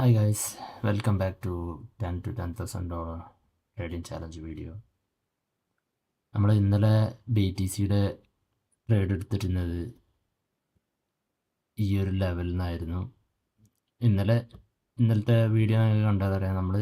Hi guys welcome back to ten to ten thousand dollar trading challenge video നമ്മൾ ഇന്നലെ B T സിയുടെ trade എടുത്തിരുന്നത് ഈ ഒരു ലെവലിൽ നിന്നായിരുന്നു ഇന്നലെ ഇന്നലത്തെ വീഡിയോ നിങ്ങൾക്ക് കണ്ടാൽ അറിയാം നമ്മൾ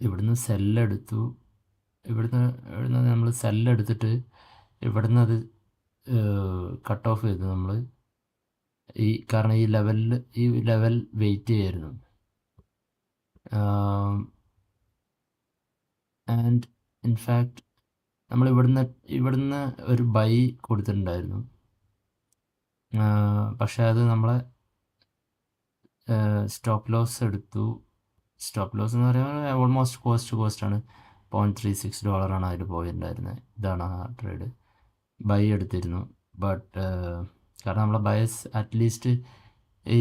ഇവിടുന്ന് സെല്ലെടുത്തു ഇവിടുന്ന് ഇവിടുന്ന് നമ്മൾ സെല്ലെടുത്തിട്ട് ഇവിടുന്ന് അത് കട്ട് ഓഫ് ചെയ്തു നമ്മൾ ഈ കാരണം ഈ ലെവലിൽ ഈ ലെവൽ വെയിറ്റ് ചെയ്യായിരുന്നു ആൻഡ് ഇൻഫാക്റ്റ് നമ്മൾ ഇവിടുന്ന് ഇവിടുന്ന് ഒരു ബൈ കൊടുത്തിട്ടുണ്ടായിരുന്നു. പക്ഷേ അത് നമ്മളെ സ്റ്റോപ്പ് ലോസ് എടുത്തു. സ്റ്റോപ്പ് ലോസ് എന്ന് പറയുമ്പോൾ ഓൾമോസ്റ്റ് കോസ്റ്റ് ടു കോസ്റ്റ് ആണ്. പോയിന്റ് ത്രീ സിക്സ് ഡോളറാണ് അതിൽ പോയിട്ടുണ്ടായിരുന്നത്. ഇതാണ് ആ ട്രേഡ് ബൈ എടുത്തിരുന്നു. ബട്ട് കാരണം നമ്മളെ ബയസ് അറ്റ്ലീസ്റ്റ് ഈ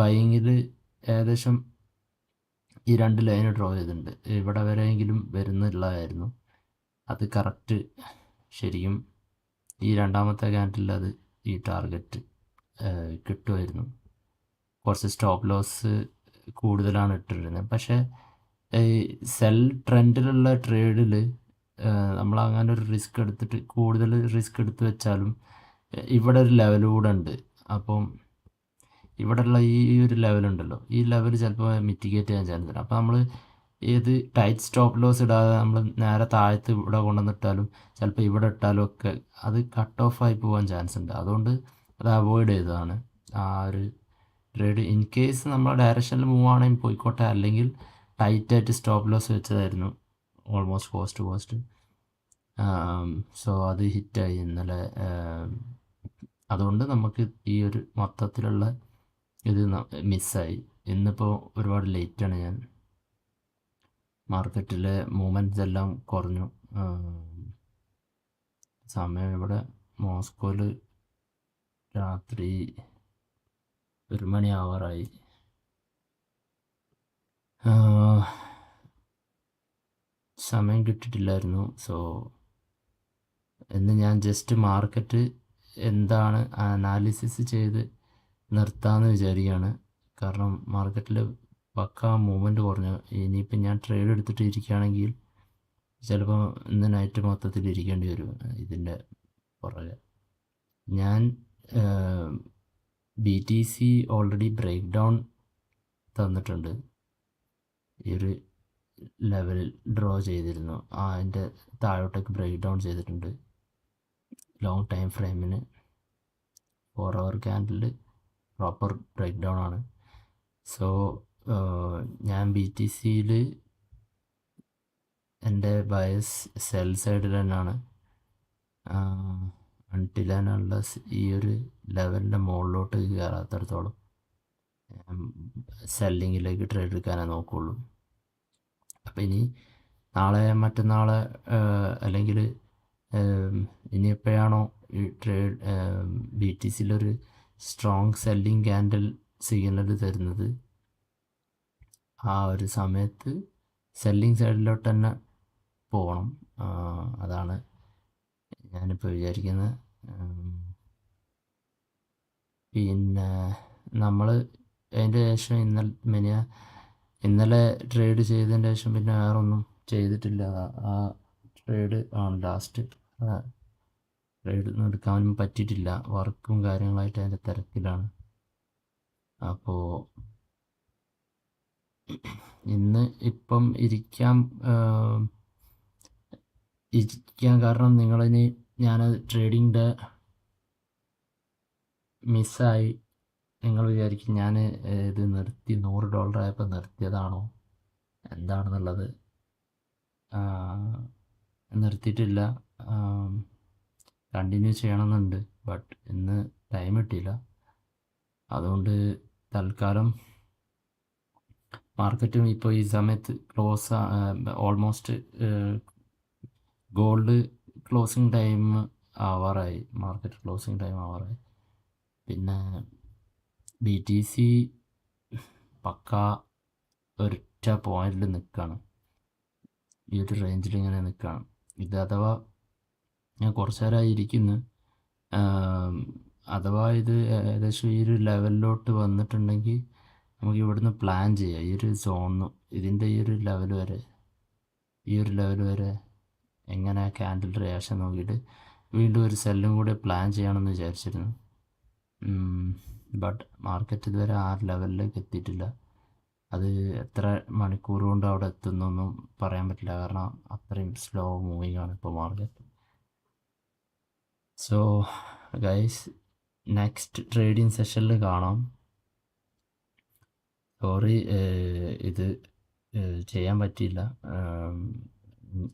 ബൈയിങ്ങിൽ ഏകദേശം ഈ രണ്ട് ലൈന് ഡ്രോ ചെയ്തിട്ടുണ്ട്. ഇവിടെ വരെയെങ്കിലും വരുന്നുള്ളതായിരുന്നു. അത് കറക്റ്റ് ശരിക്കും ഈ രണ്ടാമത്തെ ക്യാൻഡിൽ അത് ഈ ടാർഗറ്റ് കിട്ടുമായിരുന്നു. കുറച്ച് സ്റ്റോപ്പ് ലോസ് കൂടുതലാണ് ഇട്ടിരുന്നത്. പക്ഷേ ഈ സെൽ ട്രെൻഡിലുള്ള ട്രേഡിൽ നമ്മൾ അങ്ങനെ ഒരു റിസ്ക് എടുത്തിട്ട് കൂടുതൽ റിസ്ക് എടുത്തു വെച്ചാലും ഇവിടെ ഒരു ലെവൽ കൂടെ ഉണ്ട്. അപ്പം ഇവിടെയുള്ള ഈ ഒരു ലെവലുണ്ടല്ലോ ഈ ലെവൽ ചിലപ്പോൾ മിറ്റിഗേറ്റ് ചെയ്യാൻ ചാൻസ് ഉണ്ട്. അപ്പോൾ നമ്മൾ ഏത് ടൈറ്റ് സ്റ്റോപ്പ് ലോസ് ഇടാതെ നമ്മൾ നേരെ താഴത്ത് ഇവിടെ കൊണ്ടുവന്നിട്ടാലും ചിലപ്പോൾ ഇവിടെ ഇട്ടാലും ഒക്കെ അത് കട്ട് ഓഫ് ആയി പോകാൻ ചാൻസ് ഉണ്ട്. അതുകൊണ്ട് അത് അവോയ്ഡ് ചെയ്തതാണ്. ആ ഒരു ട്രേഡ് ഇൻ കേസ് നമ്മൾ ഡയറക്ഷനിൽ മൂവ് ആണെങ്കിൽ പോയിക്കോട്ടെ. അല്ലെങ്കിൽ ടൈറ്റായിട്ട് സ്റ്റോപ്പ് ലോസ് വെച്ചതായിരുന്നു. ഓൾമോസ്റ്റ് കോസ്റ്റ് കോസ്റ്റ് സോ അത് ഹിറ്റായി ഇന്നലെ അതുകൊണ്ട് നമുക്ക് ഈ ഒരു മൊത്തത്തിലുള്ള ഇത് മിസ്സായി ഇന്നിപ്പോൾ ഒരുപാട് ലേറ്റാണ് ഞാൻ. മാർക്കറ്റിലെ മൂവ്മെന്റ്സ് എല്ലാം കുറഞ്ഞു. സമയം ഇവിടെ മോസ്കോയിൽ രാത്രി ഒരു മണി ആവാറായി. സമയം കിട്ടിയിട്ടില്ലായിരുന്നു സോ എന്ന് ഞാൻ ജസ്റ്റ് മാർക്കറ്റ് എന്താണ് അനാലിസിസ് ചെയ്ത് നിർത്താമെന്ന് വിചാരിക്കുകയാണ് കാരണം മാർക്കറ്റിൽ പക്ക മൂവ്മെന്റ് കുറഞ്ഞു. ഇനിയിപ്പം ഞാൻ ട്രേഡ് എടുത്തിട്ട് ഇരിക്കുകയാണെങ്കിൽ ചിലപ്പോൾ ഇന്ന് നൈറ്റ് മൊത്തത്തിൽ ഇരിക്കേണ്ടി വരും ഇതിന്റെ പുറകെ. ഞാൻ B T C already break down തന്നിട്ടുണ്ട്. ഈ ഒരു ലെവലിൽ ഡ്രോ ചെയ്തിരുന്നു. അതിന്റെ താഴോട്ടേക്ക് ബ്രേക്ക് ഡൗൺ ചെയ്തിട്ടുണ്ട്. Long time ഫ്രെയിമിന് four hour candle proper break down ആണ്. സോ ഞാൻ ബി ടി സിയിൽ എന്റെ ബയസ് സെൽ സൈഡിൽ തന്നെയാണ്. അൺടിലാനുള്ള ഈ ഒരു ലെവലിന്റെ മുകളിലോട്ട് കയറാത്തടത്തോളം സെല്ലിങ്ങിലേക്ക് ട്രേഡ് എടുക്കാനേ നോക്കുകയുള്ളൂ അപ്പം ഇനി നാളെ മറ്റന്നാളെ അല്ലെങ്കിൽ ഇനി എപ്പോഴാണോ ഈ ട്രേഡ് ബി ടി സിയിലൊരു സ്ട്രോങ് സെല്ലിങ് ക്യാൻഡൽ സിഗ്നൽ തരുന്നത്? ആ ഒരു സമയത്ത് സെല്ലിങ് സൈഡിലോട്ട് തന്നെ പോകണം അതാണ് ഞാനിപ്പോൾ വിചാരിക്കുന്നത് പിന്നെ നമ്മൾ അതിന്റെ ശേഷം ഇന്നലെ മെനിയ ഇന്നലെ ട്രേഡ് ചെയ്തതിന്റെ ശേഷം പിന്നെ വേറൊന്നും ചെയ്തിട്ടില്ല. ആ ട്രേഡ് ആണ് ലാസ്റ്റ് ട്രേഡ് എടുക്കാനും പറ്റിയിട്ടില്ല. വർക്കും കാര്യങ്ങളായിട്ട് അതിന്റെ തിരക്കിലാണ്. അപ്പോൾ ഇന്ന് ഇപ്പം ഇരിക്കാൻ ഇരിക്കാൻ കാരണം നിങ്ങളിനി ഞാൻ ട്രേഡിംഗ് ഡേ മിസ്സായി നിങ്ങൾ വിചാരിക്കും ഞാൻ ഇത് നിർത്തി നൂറ് ഡോളർ ആയപ്പോൾ നിർത്തിയതാണോ? എന്താണെന്നുള്ളത് നിർത്തിയിട്ടില്ല. കണ്ടിന്യൂ ചെയ്യണമെന്നുണ്ട്. ബട്ട് ഇന്ന് ടൈം കിട്ടിയില്ല. അതുകൊണ്ട് തൽക്കാലം മാർക്കറ്റും ഇപ്പോൾ ഈ സമയത്ത് close almost gold closing time ആവാറായി. Market closing time ആവാറായി. പിന്നെ ബി ടി സി പക്ക ഒരൊറ്റ പോയിന്റിൽ നിൽക്കുകയാണ് ഈ ഒരു റേഞ്ചിൽ ഇങ്ങനെ നിൽക്കുകയാണ് ഇത് അഥവാ ഞാൻ കുറച്ച് നേരമായി ഇരിക്കുന്നു അഥവാ ഇത് ഏകദേശം ഈ ഒരു ലെവലിലോട്ട് വന്നിട്ടുണ്ടെങ്കിൽ നമുക്ക് ഇവിടുന്ന് പ്ലാൻ ചെയ്യാം. ഈ ഒരു സോണിന് ഇതിന്റെ ഈ ഒരു ലെവൽ വരെ ഈ ഒരു ലെവൽ വരെ എങ്ങനെ ക്യാൻഡിൽ റിയാക്ഷൻ നോക്കിയിട്ട് വീണ്ടും ഒരു സെല്ലും കൂടെ പ്ലാൻ ചെയ്യണമെന്ന് വിചാരിച്ചിരുന്നു. ബട്ട് മാർക്കറ്റ് ഇതുവരെ ആ ലെവലിലേക്ക് എത്തിയിട്ടില്ല. അത് എത്ര മണിക്കൂർ കൊണ്ട് അവിടെ എത്തുന്നൊന്നും പറയാൻ പറ്റില്ല. കാരണം അത്രയും സ്ലോ മൂവിങ് ആണ് ഇപ്പോൾ market. So guys next trading സെഷനിൽ കാണാം. സോറി ഇത് ചെയ്യാൻ പറ്റിയില്ല.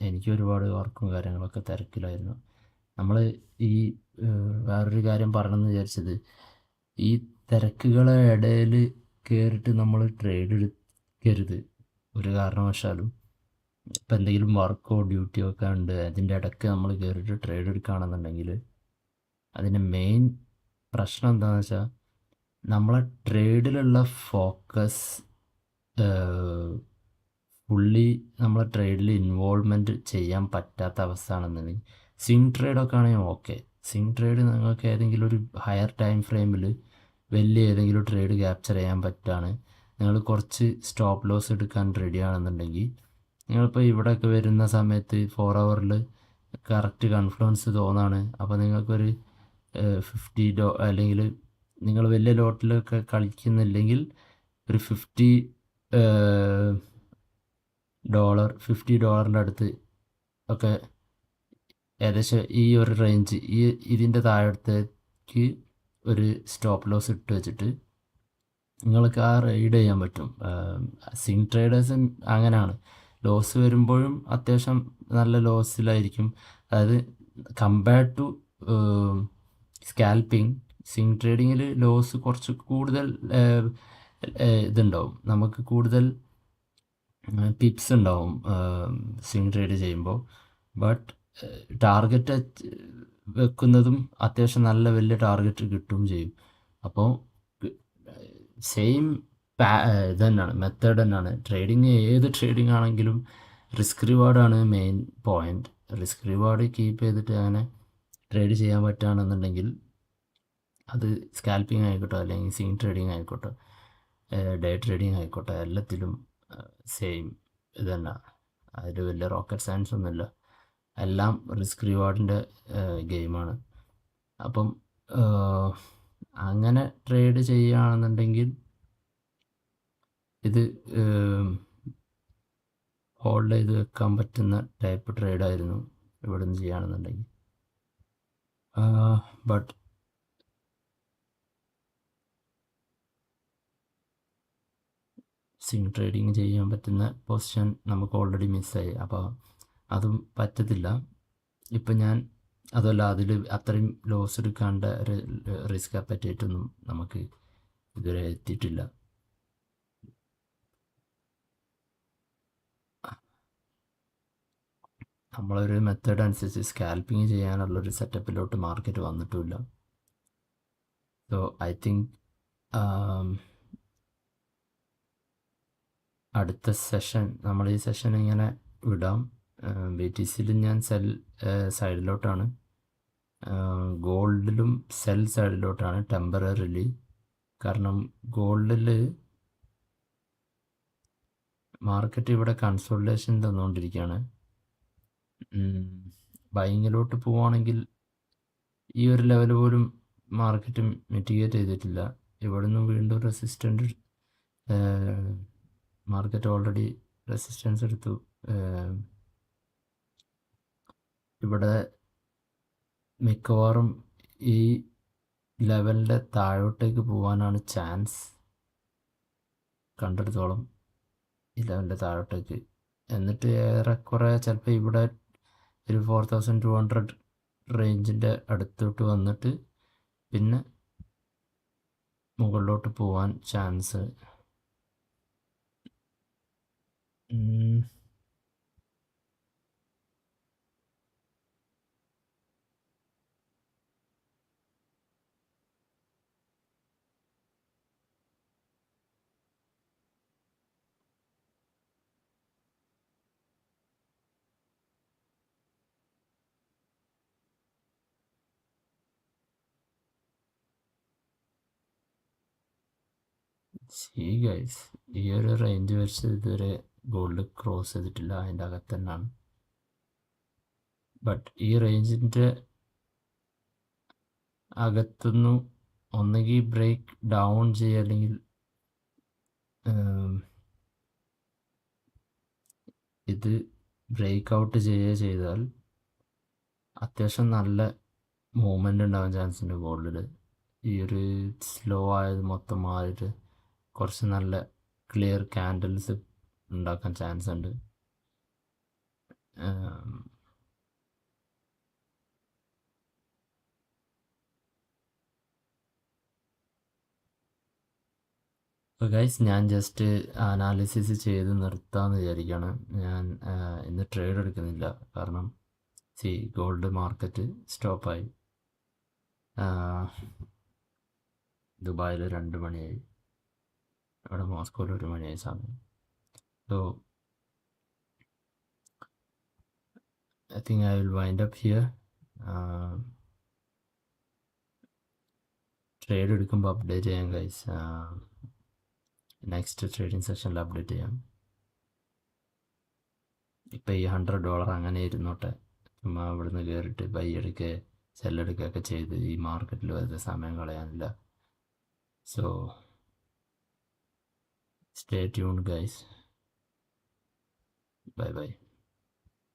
എനിക്ക് ഒരുപാട് വർക്കും കാര്യങ്ങളൊക്കെ തിരക്കിലായിരുന്നു. നമ്മൾ ഈ വേറൊരു കാര്യം പറയണമെന്ന് വിചാരിച്ചത് ഈ തിരക്കുകളെ ഇടയിൽ കയറിയിട്ട് നമ്മൾ ട്രേഡ് എടുക്കരുത്. ഒരു കാരണവശാലും. ഇപ്പം എന്തെങ്കിലും വർക്കോ ഡ്യൂട്ടിയോ ഒക്കെ ഉണ്ട് അതിന്റെ ഇടയ്ക്ക് നമ്മൾ കയറിയിട്ട് ട്രേഡ് എടുക്കുകയാണെന്നുണ്ടെങ്കിൽ അതിന്റെ മെയിൻ പ്രശ്നം എന്താണെന്ന് വെച്ചാൽ നമ്മളെ ട്രേഡിലുള്ള ഫോക്കസ് ഫുള്ളി നമ്മളെ ട്രേഡിൽ ഇൻവോൾവ്മെന്റ് ചെയ്യാൻ പറ്റാത്ത അവസ്ഥ ആണെന്നുണ്ടെങ്കിൽ സ്വിങ് ട്രേഡൊക്കെ ആണെങ്കിൽ ഓക്കെ സ്വിങ് ട്രേഡ് നിങ്ങൾക്ക് ഏതെങ്കിലും ഒരു ഹയർ ടൈം ഫ്രെയിമിൽ വലിയ ഏതെങ്കിലും ട്രേഡ് ക്യാപ്ചർ ചെയ്യാൻ പറ്റുകയാണ് നിങ്ങൾ കുറച്ച് സ്റ്റോപ്പ് ലോസ് എടുക്കാൻ റെഡി ആണെന്നുണ്ടെങ്കിൽ നിങ്ങളിപ്പോൾ ഇവിടെയൊക്കെ വരുന്ന സമയത്ത് ഫോർ ഹവറിൽ കറക്റ്റ് കൺഫ്ലുവൻസ് തോന്നാണ്. അപ്പോൾ നിങ്ങൾക്കൊരു ഫിഫ്റ്റി ഡോ അല്ലെങ്കിൽ നിങ്ങൾ വലിയ ലോട്ടിലൊക്കെ കളിക്കുന്നില്ലെങ്കിൽ ഒരു ഫിഫ്റ്റി ഡോളർ ഫിഫ്റ്റി ഡോളറിന്റെ അടുത്ത് ഒക്കെ ഏകദേശം ഈ ഒരു റേഞ്ച് ഈ ഇതിന്റെ താഴത്തേക്ക് ഒരു സ്റ്റോപ്പ് ലോസ് ഇട്ട് വെച്ചിട്ട് നിങ്ങൾക്ക് ആ റൈഡ് ചെയ്യാൻ പറ്റും. സിങ് ട്രേഡേഴ്സ് അങ്ങനെയാണ് ലോസ് വരുമ്പോഴും അത്യാവശ്യം നല്ല ലോസിലായിരിക്കും അതായത് കമ്പയർഡ് ടു സ്കാൽപ്പിംഗ് സിങ് ട്രേഡിങ്ങിൽ ലോസ് കുറച്ച് കൂടുതൽ ഇതുണ്ടാവും. നമുക്ക് കൂടുതൽ പിപ്സ് ഉണ്ടാവും സ്വിങ് ട്രേഡ് ചെയ്യുമ്പോൾ ബട്ട് ടാർഗറ്റ് വെക്കുന്നതും അത്യാവശ്യം നല്ല വലിയ ടാർഗറ്റ് കിട്ടുകയും ചെയ്യും. അപ്പോൾ സെയിം ഇത് തന്നെയാണ് മെത്തേഡ് തന്നെയാണ് ട്രേഡിങ് ഏത് ട്രേഡിംഗ് ആണെങ്കിലും risk റിവാർഡാണ് main point risk reward keep ചെയ്തിട്ട് അങ്ങനെ ട്രേഡ് ചെയ്യാൻ പറ്റുകയാണെന്നുണ്ടെങ്കിൽ അത് സ്കാൽപ്പിംഗ് ആയിക്കോട്ടെ അല്ലെങ്കിൽ സീൻ ട്രേഡിംഗ് ആയിക്കോട്ടെ ഡേ ട്രേഡിംഗ് ആയിക്കോട്ടെ എല്ലാത്തിലും സെയിം ഇത് തന്നെ. അതിൽ വലിയ റോക്കറ്റ് സയൻസ് ഒന്നുമില്ല. എല്ലാം റിസ്ക് റിവാർഡിന്റെ ഗെയിമാണ് അപ്പം അങ്ങനെ ട്രേഡ് ചെയ്യുകയാണെന്നുണ്ടെങ്കിൽ ഇത് ഹോൾഡ് ചെയ്ത് വെക്കാൻ പറ്റുന്ന ടൈപ്പ് ട്രേഡായിരുന്നു ഇവിടെ നിന്ന് ചെയ്യുകയാണെന്നുണ്ടെങ്കിൽ. ബട്ട് സിം ട്രേഡിങ് ചെയ്യാൻ പറ്റുന്ന പൊസിഷൻ നമുക്ക് ഓൾറെഡി മിസ്സായി അപ്പോൾ അതും പറ്റത്തില്ല. ഇപ്പം ഞാൻ അതല്ല അതിൽ അത്രയും ലോസ് എടുക്കാണ്ട് റിസ്ക് അപ്പറ്റേറ്റൊന്നും നമുക്ക് ഇതുവരെ എത്തിയിട്ടില്ല. നമ്മളൊരു മെത്തേഡ് അനുസരിച്ച് സ്കാൽപ്പിങ് ചെയ്യാനുള്ളൊരു സെറ്റപ്പിലോട്ട് മാർക്കറ്റ് വന്നിട്ടുമില്ല. സോ ഐ തിങ്ക് അടുത്ത സെഷൻ നമ്മൾ ഈ സെഷൻ ഇങ്ങനെ വിടാം. ബി ടി സിയിൽ ഞാൻ സെൽ സൈഡിലോട്ടാണ് ഗോൾഡിലും സെൽ സൈഡിലോട്ടാണ് ടെമ്പററിലി കാരണം ഗോൾഡിൽ മാർക്കറ്റ് ഇവിടെ കൺസോൾട്ടേഷൻ തന്നുകൊണ്ടിരിക്കുകയാണ് ബൈങ്ങിലോട്ട് പോവുകയാണെങ്കിൽ ഈ ഒരു ലെവൽ പോലും മാർക്കറ്റ് മിറ്റിഗേറ്റ് ചെയ്തിട്ടില്ല. ഇവിടുന്ന് വീണ്ടും റെസിസ്റ്റന്റ് മാർക്കറ്റ് ഓൾറെഡി റെസിസ്റ്റൻസ് എടുത്തു. ഇവിടെ മിക്കവാറും ഈ ലെവലിന്റെ താഴോട്ടേക്ക് പോകാനാണ് ചാൻസ് കണ്ടെടുത്തോളം ഈ ലെവലിന്റെ താഴോട്ടേക്ക്. എന്നിട്ട് ഏറെക്കുറെ ചിലപ്പോൾ ഇവിടെ ഒരു ഫോർ തൗസൻഡ് ടു ഹൺഡ്രഡ് റേഞ്ചിന്റെ അടുത്തോട്ട് വന്നിട്ട് പിന്നെ മുകളിലോട്ട് പോവാൻ ചാൻസ് സി ഗൈസ് ഈ ഒരു റേഞ്ച് വെച്ച് ഇതുവരെ ഗോൾഡ് ക്രോസ് ചെയ്തിട്ടില്ല അതിന്റെ അകത്ത് തന്നെയാണ്. ബട്ട് ഈ റേഞ്ചിന്റെ അകത്തുനിന്ന് ഒന്നുകിൽ ബ്രേക്ക് ഡൗൺ ചെയ്യുക അല്ലെങ്കിൽ ഇത് ബ്രേക്ക് ഔട്ട് ചെയ്യുക ചെയ്താൽ അത്യാവശ്യം നല്ല മൂവ്മെന്റ് ഉണ്ടാവാൻ ചാൻസ് ഉണ്ട് ഗോൾഡിൽ ഈ ഒരു സ്ലോ ആയത് മൊത്തം മാറിയിട്ട് കുറച്ച് നല്ല ക്ലിയർ ക്യാൻഡിൽസ് ഉണ്ടാക്കാൻ ചാൻസ് ഉണ്ട്. ഗൈസ് ഞാൻ ജസ്റ്റ് അനാലിസിസ് ചെയ്ത് നിർത്താമെന്ന് വിചാരിക്കുകയാണ് ഞാൻ ഇന്ന് ട്രേഡ് എടുക്കുന്നില്ല. കാരണം സി ഗോൾഡ് മാർക്കറ്റ് സ്റ്റോപ്പായി ദുബായിൽ രണ്ട് മണിയായി. ഇവിടെ മോസ്കോയിൽ ഒരു മണിയായി സമയം so I think I will wind up here trade എടുക്കുമ്പോൾ അപ്ഡേറ്റ് ചെയ്യാം ഗൈസ് നെക്സ്റ്റ് ട്രേഡിംഗ് സെഷനിൽ അപ്ഡേറ്റ് ചെയ്യാം. ഇപ്പം ഈ ഹൺഡ്രഡ് ഡോളർ അങ്ങനെ ഇരുന്നോട്ടെ. ചുമ്മാ ഇവിടുന്ന് കയറിയിട്ട് ബൈ എടുക്കുക സെല്ലെടുക്കുകയൊക്കെ ചെയ്ത് ഈ മാർക്കറ്റിൽ വെറുതെ സമയം കളയാനില്ല. So stay tune guys bye bye